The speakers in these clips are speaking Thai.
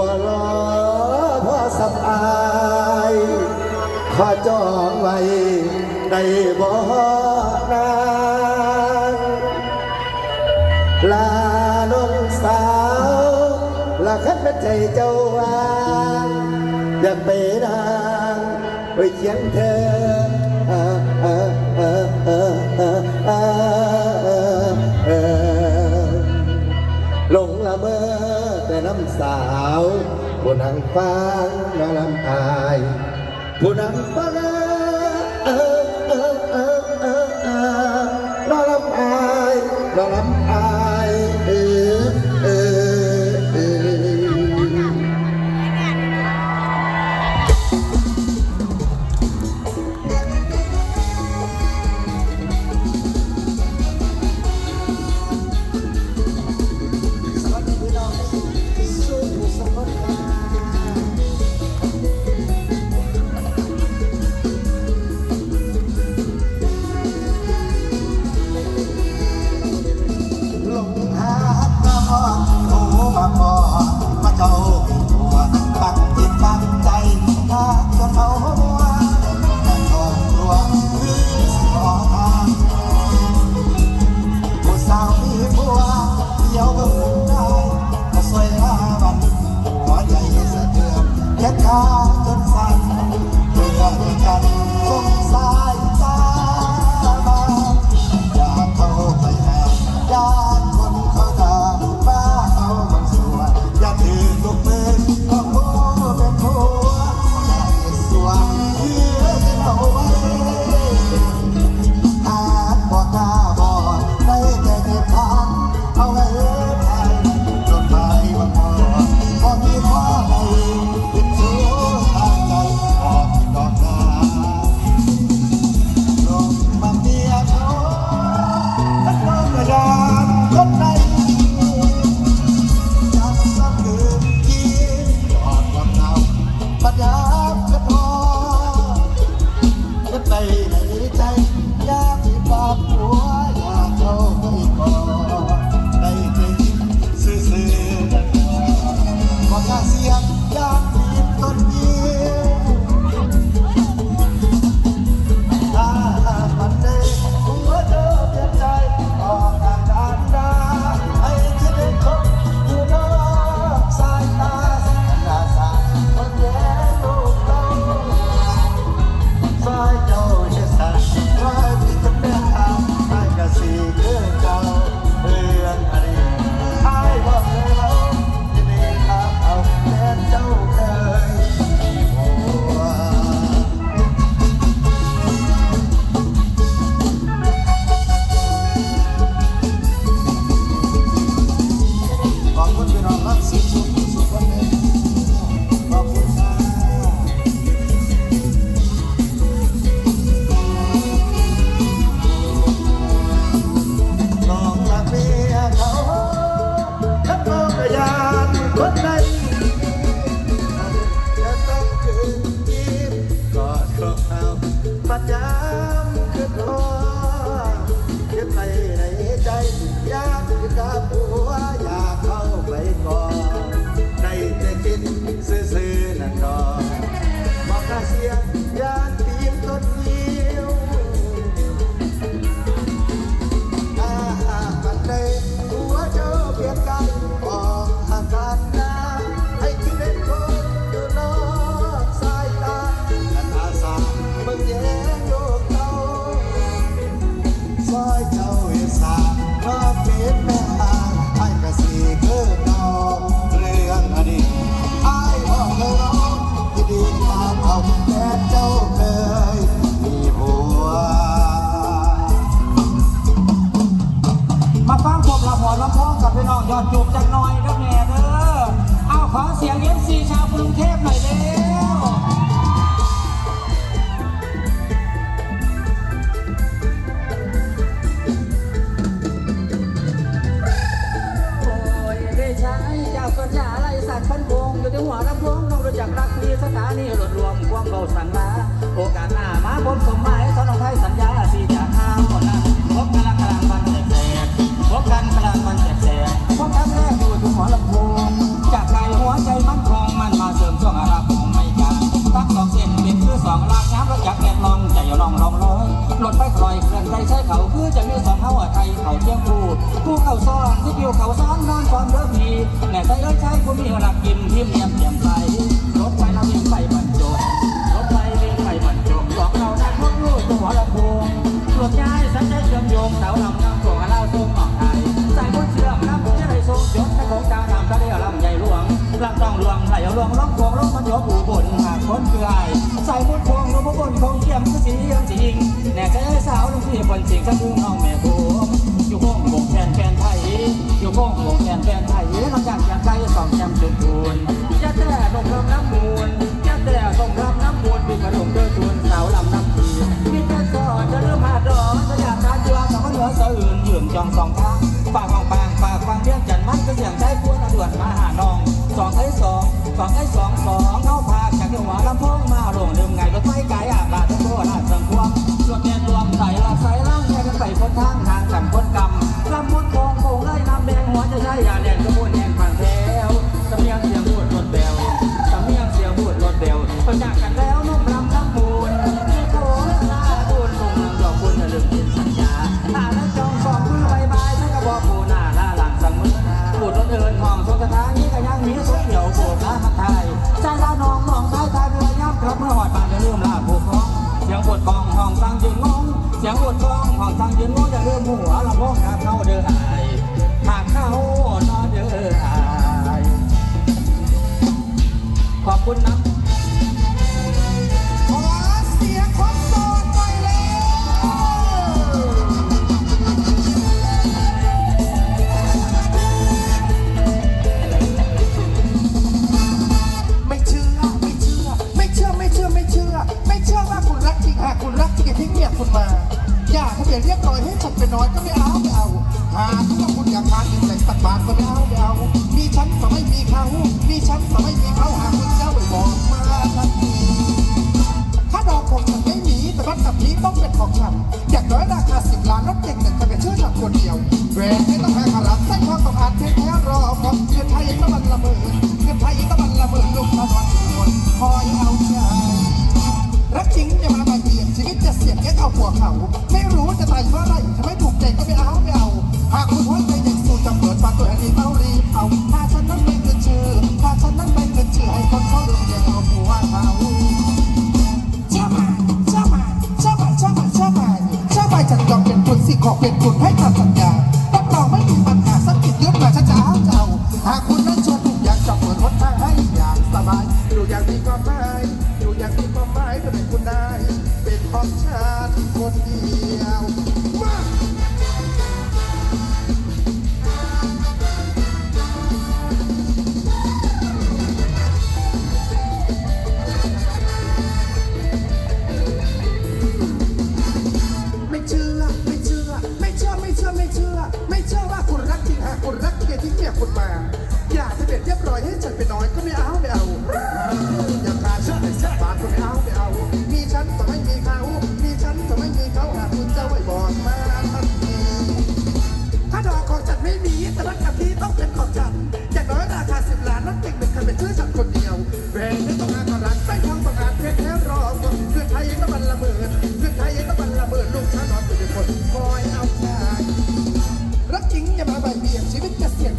บ่รอพอสับอายขอจองไว้ได้บ่นานลาน้องสาวละคันเป็นใจเจ้าวางอยากไปนางไปเชียนเธอลงละเมอแต่น้ำสา ผู้นังฟังนอนลำตายผู้นังฟังเออนลำตายนอนลำตายเออ ลำโพงต้องรู้จักรักที่สถานีรถรวมความเบาสั่งมาโอกาสหน้ามาบนสมหมายสนองไทยสัญญาสี่จากห้าหมดะพบกันกลางวันแสกพบกันกลางวันแสกพบกันแรกอยู่ทุกหัวลำโพงจากใจหัวใจมั่นคงมันมาเสริมช่วงอาราคงไม่กันตั้งดอกเส้นเป็นคือสองลากน้ำรถจากแกดลองใจอย่าลองลองร้อยรถไปคลอยเคลื่อนใจใช้เขาคือจะมีสองเท้าไทยเขาเที่ยงคู่ผู้เข้าซ่อน พี่แม่ใจเอ้ยใจผู้มีหลักกินทิมเยี่ยมเยี่ยมใสรถไฟเราวิ่งไปบรรจบรถไฟวิ่งไปบรรจบของเรานั้นพวกลูกตัวลำโพงตรถย้ายสัญญาเชื่อมโยงเสาลำน้ำส่งเราส่งออกไทยใสายบุญเชื่อมน้ำที่อไรส่งยศตะของกลางน้ำทะเลลำใหญ่หลวงลำต้องหลวงไหลหลวงล้องโขงล้องมันยกอูบนหากคนเกลือไอสายบุญพวงลงบนคงเทียมคือสีเยี่ยมจริงแน่ใจสาวลงที่บนจริงก็คือน้องแม่ คุณนะขอเสียงคนโสดหน่อยแล้ว ไม่เชื่อไม่เชื่อ ไม่เชื่อไม่เชื่อไม่เชื่อ ไม่เชื่อว่าคุณรักจริงหากคุณรักจริงอย่าทิ้งเมียคุณมา อย่าให้เมียวเรียบร้อยให้ฉันเป็นน้อยก็ไม่เอา หากว่าคุณอยากทานเงินแต่สักบาทก็ไม่เอาไม่เอามีฉันแต่ไม่มีเขา มีฉันแต่ไม่มีเขาหากคุณเจ้าไปบอกมาทันทีถ้าดอกของฉันไม่มีแต่รถกับนี้ต้องเป็นของฉันอย่างน้อยราคาสิบล้านรถเก่งหนึ่งจะเป็นชื่อฉันคนเดียวแหวนไม่ต้องแพงขนาดใส่ความต้องกาดแท้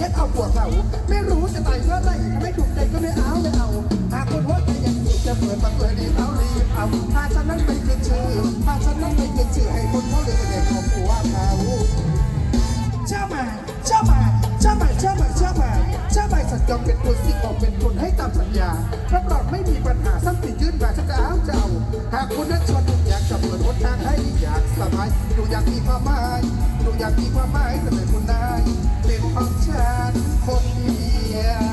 แค่เอาหัวเขาไม่รู้จะตายเมื่อไรถ้าไม่ถูกใจก็ไม่เอาไม่เอาหากคนหัวใจยังสูจะเปิดประตูให้รีเอารีบเอาถ้าฉันนั้นไม่เกินชื่อถ้าฉันนั้นไม่เกินชื่อให้คนเขาเรียกเด็กของผัวเขาเชื่อมาเชื่อมาเชื่อมาเชื่อมาเชื่อมาเชื่อมาสัญญาเป็นคนสิ่งของเป็นคนให้ตามสัญญารับรองไม่มีปัญหาสักติยื่นมาฉันจะเอาจะเอาหากคุณนั้นชวน เปิดหนทางให้อยากสบายดูอยากมีความหมายดูอยากมีความหมายแต่เป็นคุณนายเป็นของฉันคนเดียว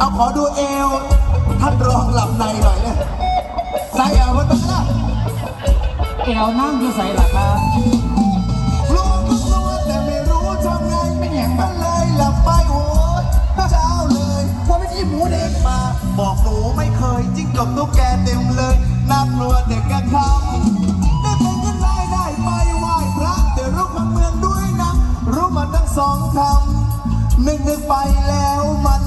เอาขอดูเอว ท่านรองหลับในหน่อยเลยใส่เอวมันไปนะเอวนั่งอยู่ใส่หลับครับรู้ก็รู้แต่ไม่รู้ทำไงไม่แหงมันเลยหลับไปโว้ยเช้าเลยพอไม่ยิ้มหมูเด็กมา บอกหนูไม่เคยจิ้งจกตุ๊กแกเต็มเลยน่ากลัวเด็กกระทำได้เป็นกันได้ได้ไปไหว้พระแต่รู้คาเมืองด้วยนะรู้มันทั้งสองคำนึกนึกไปแล้วมัน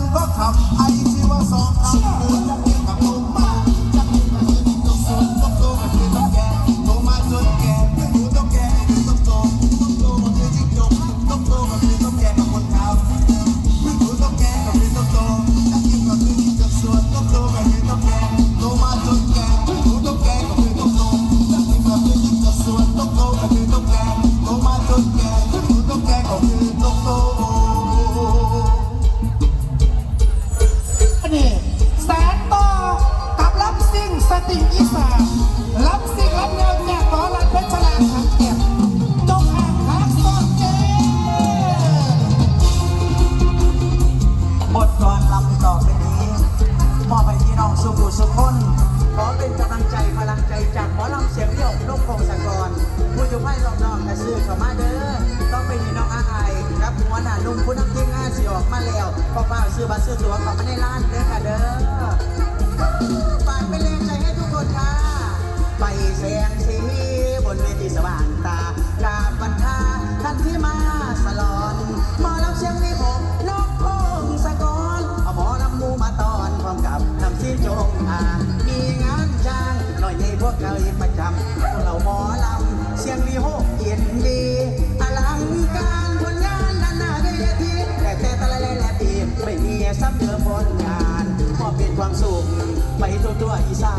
ไปทั่วทั่วอีสา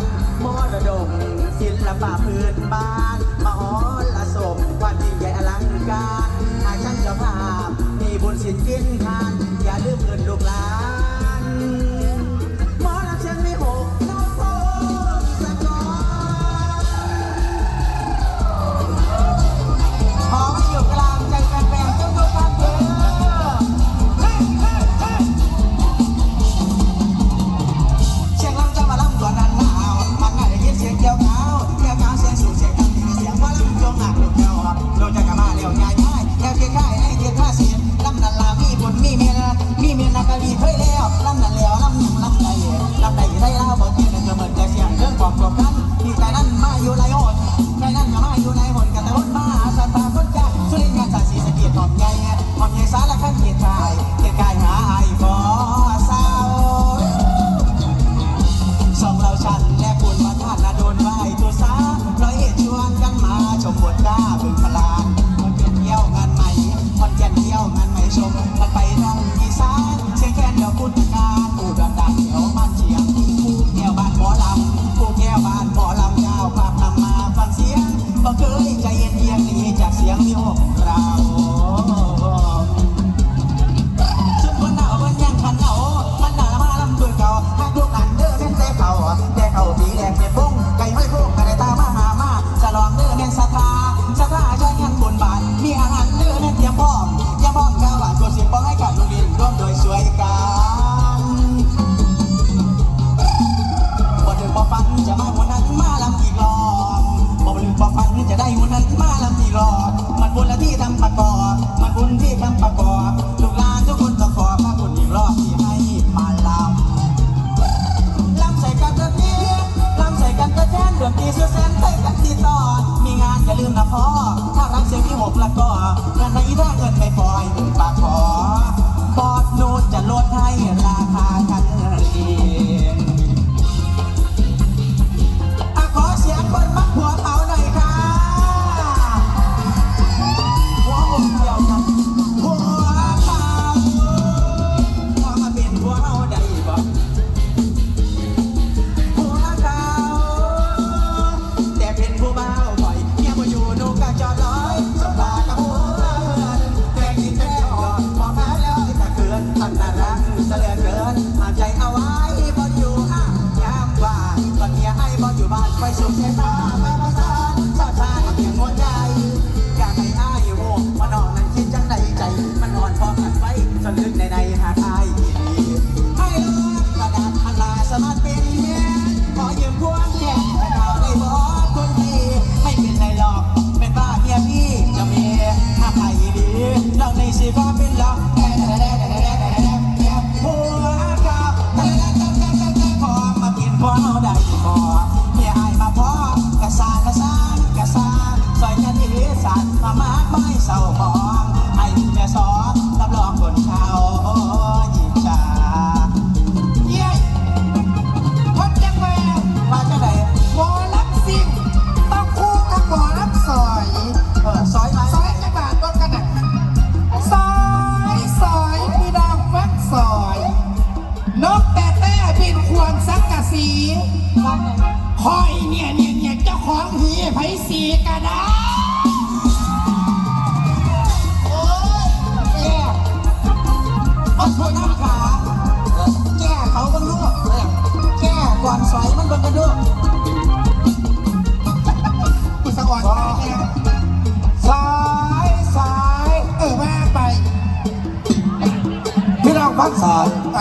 นมรดกศิลปะพื้นบ้าน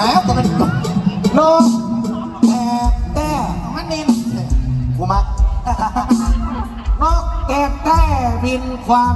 แล้วแต่มันโนแอบแต่มันเน้นกูมักนกแกบแต่บินความ